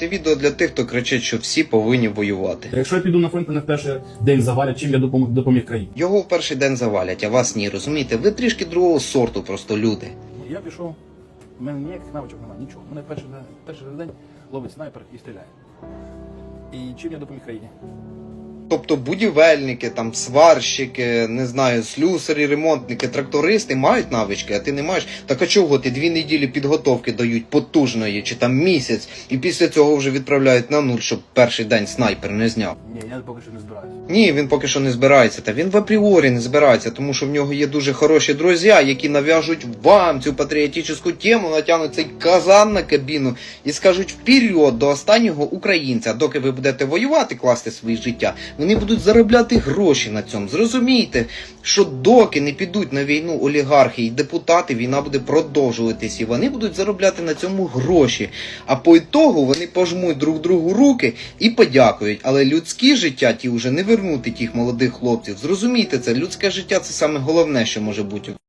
Це відео для тих, хто кричить, що всі повинні воювати. Якщо я піду на фронт, мене в перший день завалять, чим я допомог, допоміг країні. Його в перший день завалять, а вас ні, розумієте? Ви трішки другого сорту просто люди. Я пішов, в мене ніяких навичок немає, нічого. Мене перший, перший день ловить снайпер і стріляє. І чим я допоміг країні? Тобто будівельники, там сварщики, не знаю, слюсарі, ремонтники, трактористи мають навички, а ти не маєш. Так а чого ти дві неділі підготовки дають потужної, чи там місяць, і після цього вже відправляють на нуль, щоб перший день снайпер не зняв. Ні, я поки що не збираюся. Ні, він поки що не збирається. Та він в апріорі не збирається, тому що в нього є дуже хороші друзі, які нав'яжуть вам цю патріотичну тему, натягнуть цей казан на кабіну і скажуть вперед до останнього українця, доки ви будете воювати, класти своє життя, вони будуть заробляти гроші на цьому. Зрозумійте, що доки не підуть на війну олігархи і депутати, війна буде продовжуватись, і вони будуть заробляти на цьому гроші. А по ітогу вони пожмуть друг другу руки і подякують. Але людські життя ті вже не вернути тих молодих хлопців. Зрозумійте це, людське життя це саме головне, що може бути